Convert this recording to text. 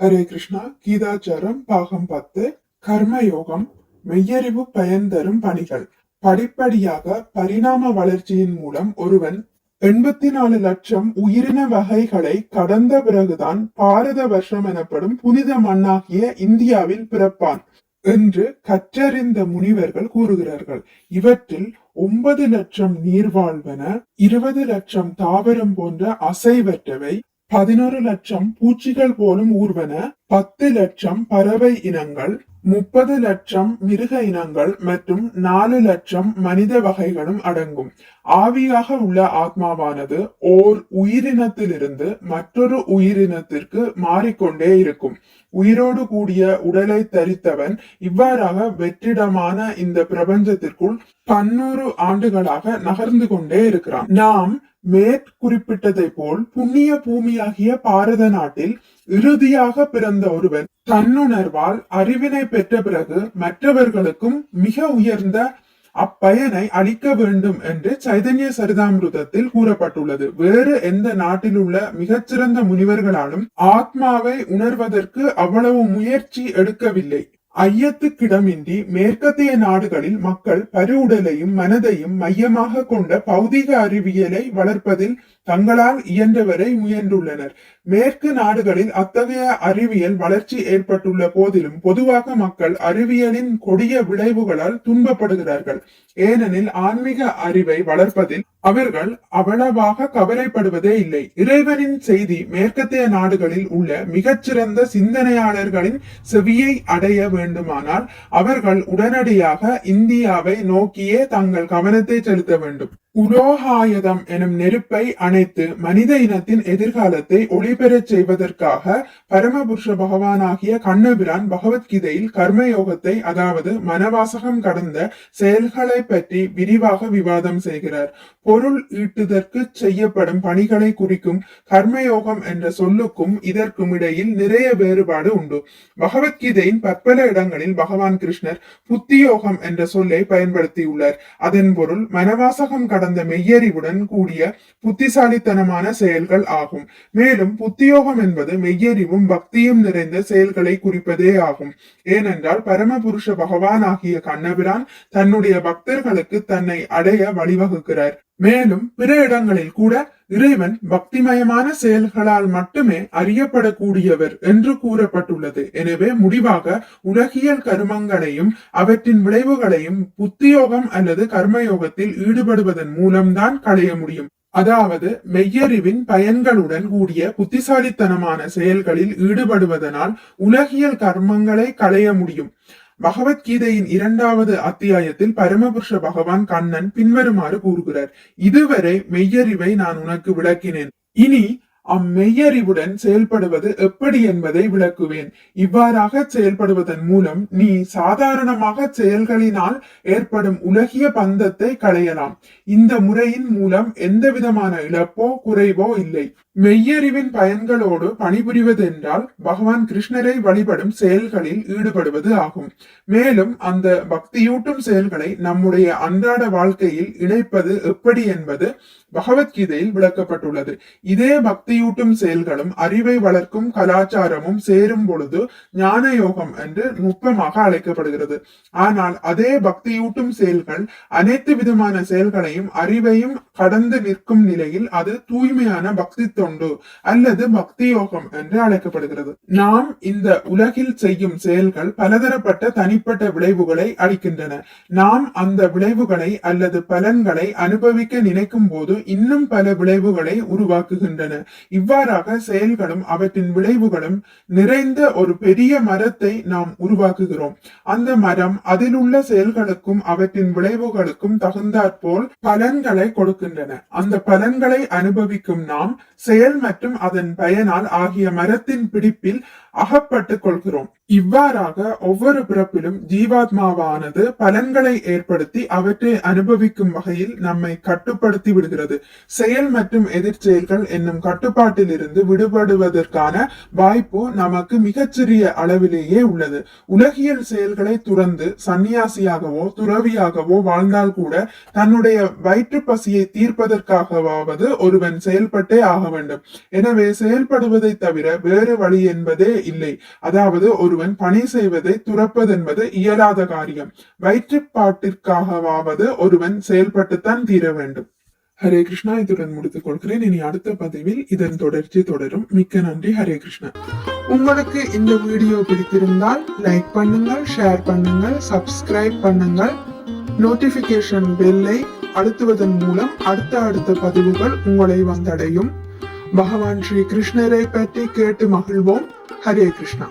ஹரே கிருஷ்ணா கீதாச்சாரம் பாகம் பத்து கர்மயோகம் மெய்யறிவு பயன் தரும் பணிகள். படிப்படியாக பரிணாம வளர்ச்சியின் மூலம் ஒருவன் எண்பத்தி நாலு லட்சம் உயிரின வகைகளை கடந்த பிறகுதான் பாரத வருஷம் எனப்படும் புனித மண்ணாகிய இந்தியாவில் பிறப்பான் என்று கற்றறிந்த முனிவர்கள் கூறுகிறார்கள். இவற்றில் ஒன்பது லட்சம் நீர்வாழ்வன இருபது லட்சம் தாவரம் போன்ற அசைவற்றவை பதினொரு லட்சம் பூச்சிகள் போலும் ஊர்வன பத்து லட்சம் பறவை இனங்கள் முப்பது லட்சம் மிருக இனங்கள் மற்றும் நாலு லட்சம் மனித வகைகளும் அடங்கும். ஆவியாக உள்ள ஆத்மாவானது ஓர் உயிரினத்திலிருந்து மற்றொரு உயிரினத்திற்கு மாறிக்கொண்டே இருக்கும். உயிரோடு கூடிய உடலை தரித்தவன் இவ்வாறாக வெற்றிடமான இந்த பிரபஞ்சத்திற்குள் பன்னூறு ஆண்டுகளாக நகர்ந்து கொண்டே இருக்கிறான். நாம் மேற்குறிப்பிட்டதை போல் புண்ணிய பூமியாகிய பாரத நாட்டில் இறுதியாக பிறந்த ஒருவன் தன்னுணர்வால் அறிவினை பெற்ற பிறகு மற்றவர்களுக்கும் மிக உயர்ந்த அப்பயனை அளிக்க வேண்டும் என்று சைதன்ய சரிதாமிருதத்தில் கூறப்பட்டுள்ளது. வேறு எந்த நாட்டில் உள்ள மிகச்சிறந்த முனிவர்களாலும் ஆத்மாவை உணர்வதற்கு அவ்வளவு முயற்சி எடுக்கவில்லை. ஐயத்துக்கிடமின்றி மேற்கத்திய நாடுகளில் மக்கள் பருவுடலையும் மனதையும் மையமாக கொண்ட பௌதிக அறிவியலை வளர்ப்பதில் தங்களால் இயன்றவரை முயன்றுள்ளனர். மேற்கு நாடுகளில் அத்தகைய அறிவியல் வளர்ச்சி ஏற்பட்டுள்ள போதிலும் பொதுவாக மக்கள் அறிவியலின் கொடிய விளைவுகளால் துன்பப்படுகிறார்கள். ஏனெனில் ஆன்மீக அறிவை வளர்ப்பதில் அவர்கள் அவ்வளவாக கவலைப்படுவதே இல்லை. இறைவனின் செய்தி மேற்கத்தைய நாடுகளில் உள்ள மிகச்சிறந்த சிந்தனையாளர்களின் செவியை அடைய வேண்டுமானால் அவர்கள் உடனடியாக இந்தியாவை நோக்கியே தங்கள் கவனத்தை செலுத்த வேண்டும். உலோகாயதம் எனும் நெருப்பை அணைத்து மனித இனத்தின் எதிர்காலத்தை ஒளிபெறச் செய்வதற்காக பரமபுருஷ பகவானாகிய கண்ணபிரான் பகவத்கீதையில் கர்மயோகத்தை அதாவது மனவாசகம் கடந்த செயல்களை பற்றி விரிவாக விவாதம் செய்கிறார். பொருள் ஈட்டுதற்கு செய்யப்படும் பணிகளை குறிக்கும் கர்மயோகம் என்ற சொல்லுக்கும் இதற்கும் இடையில் நிறைய வேறுபாடு உண்டு. பகவத்கீதையின் பற்பல இடங்களில் பகவான் கிருஷ்ணர் புத்தியோகம் என்ற சொல்லை பயன்படுத்தியுள்ளார். அதன் பொருள் மனவாசகம் கடந்த மெய்யறிவுடன் கூடிய புத்திசாலித்தனமான செயல்கள் ஆகும். மேலும் புத்தியோகம் என்பது மெய்யறிவும் பக்தியும் நிறைந்த செயல்களை குறிப்பதே ஆகும். ஏனென்றால் பரமபுருஷ பகவான் ஆகிய கண்ணபிரான் தன்னுடைய பக்தர்களுக்கு தன்னை அடைய வழிவகுக்கிறார். மேலும் பிற இடங்களில் கூட இறைவன் பக்திமயமான செயல்களால் மட்டுமே அறியப்படக்கூடியவர் என்று கூறப்பட்டுள்ளது. எனவே முடிவாக உலகியல் கருமங்களையும் அவற்றின் விளைவுகளையும் புத்தியோகம் அல்லது கர்மயோகத்தில் ஈடுபடுவதன் மூலம்தான் களைய முடியும். அதாவது மெய்யறிவின் பயன்களுடன் கூடிய புத்திசாலித்தனமான செயல்களில் ஈடுபடுவதனால் உலகியல் கர்மங்களை களைய முடியும். பகவத்கீதையின் இரண்டாவது அத்தியாயத்தில் பரமபுருஷ பகவான் கண்ணன் பின்வருமாறு கூறுகிறார் இதுவரை மெய்யறிவை நான் உனக்கு விளக்கினேன். இனி அம்மெய்யறிவுடன் செயல்படுவது எப்படி என்பதை விளக்குவேன். இவ்வாறாக செயல்படுவதன் மூலம் நீ சாதாரணமாக செயல்களினால் ஏற்படும் உலகிய பந்தத்தை களையலாம். இந்த முறையின் மூலம் எந்த விதமான இழப்போ குறைவோ இல்லை. மெய்யறிவின் பயன்களோடு பணிபுரிவதென்றால் பகவான் கிருஷ்ணரை வழிபடும் செயல்களில் ஈடுபடுவது ஆகும். மேலும் அந்த பக்தியூட்டும் செயல்களை நம்முடைய அன்றாட வாழ்க்கையில் இணைப்பது எப்படி என்பது பகவத்கீதையில் விளக்கப்பட்டுள்ளது. இதே பக்தி பக்தியூட்டும் செயல்களும் அறிவை வளர்க்கும் கலாச்சாரமும் சேரும் பொழுது ஞான யோகம் என்று நுட்பமாக அழைக்கப்படுகிறது. ஆனால் அதே பக்தியூட்டும் செயல்கள் அனைத்து விதமான செயல்களையும் அறிவையும் கடந்து நிற்கும் நிலையில் அது தூய்மையான பக்தி தொண்டு அல்லது பக்தி யோகம் என்று அழைக்கப்படுகிறது. நாம் இந்த உலகில் செய்யும் செயல்கள் பலதரப்பட்ட தனிப்பட்ட விளைவுகளை அளிக்கின்றன. நாம் அந்த விளைவுகளை அல்லது பலன்களை அனுபவிக்க நினைக்கும் போது இன்னும் பல விளைவுகளை உருவாக்குகின்றன. இவ்வாறாக செயல்களும் அவற்றின் விளைவுகளும் நிறைந்த ஒரு பெரிய மரத்தை நாம் உருவாக்குகிறோம். அந்த மரம் அதில் உள்ள செயல்களுக்கும் அவற்றின் விளைவுகளுக்கும் தகுந்தாற்போல் பலன்களை கொடுக்கின்றன. அந்த பலன்களை அனுபவிக்கும் நாம் செயல் மற்றும் அதன் பயனால் ஆகிய மரத்தின் பிடிப்பில் அகப்பட்டுக் கொள்கிறோம். இவ்வாறாக ஒவ்வொரு பிறப்பிலும் ஜீவாத்மாவானது பலன்களை ஏற்படுத்தி அவற்றை அனுபவிக்கும் வகையில் நம்மை கட்டுப்படுத்தி விடுகிறது. செயல் மற்றும் எதிர்ச்செயல்கள் என்னும் கட்டுப்பாட்டில் இருந்து விடுபடுவதற்கான வாய்ப்பு நமக்கு மிகச்சிறிய அளவிலேயே உள்ளது. உலகியல் செயல்களை துறந்து சன்னியாசியாகவோ துறவியாகவோ வாழ்ந்தால் கூட தன்னுடைய வயிற்று பசியை தீர்ப்பதற்காகவாவது ஒருவன் செயல்பட்டே ஆக வேண்டும். எனவே செயல்படுவதை தவிர வேறு வழி என்பதே இல்லை. அதாவது ஒரு ஒருவன் பணி செய்வதை துறப்பதென்பது இயலாத காரியம். வயிற்றுப்பாட்டிற்காகவாவது ஒருவன் செயல்பட்டுத்தான் தீர வேண்டும். ஹரே கிருஷ்ணா இதுடன் முடித்துக் கொள்கிறேன் இனி அடுத்த பதிவில் இதன் தொடர்ச்சி தொடரும். மிக்க நன்றி ஹரே கிருஷ்ணா. உங்களுக்கு இந்த வீடியோ பிடித்திருந்தால் லைக் பண்ணுங்கள் ஷேர் பண்ணுங்கள் சப்ஸ்கிரைப் பண்ணுங்கள். நோட்டிபிகேஷன் பெல்லை அழுத்துவதன் மூலம் அடுத்த அடுத்த பதிவுகள் உங்களை வந்தடையும். பகவான் ஸ்ரீ கிருஷ்ணரை பற்றி கேட்டு மகிழ்வோம். ஹரே கிருஷ்ணா.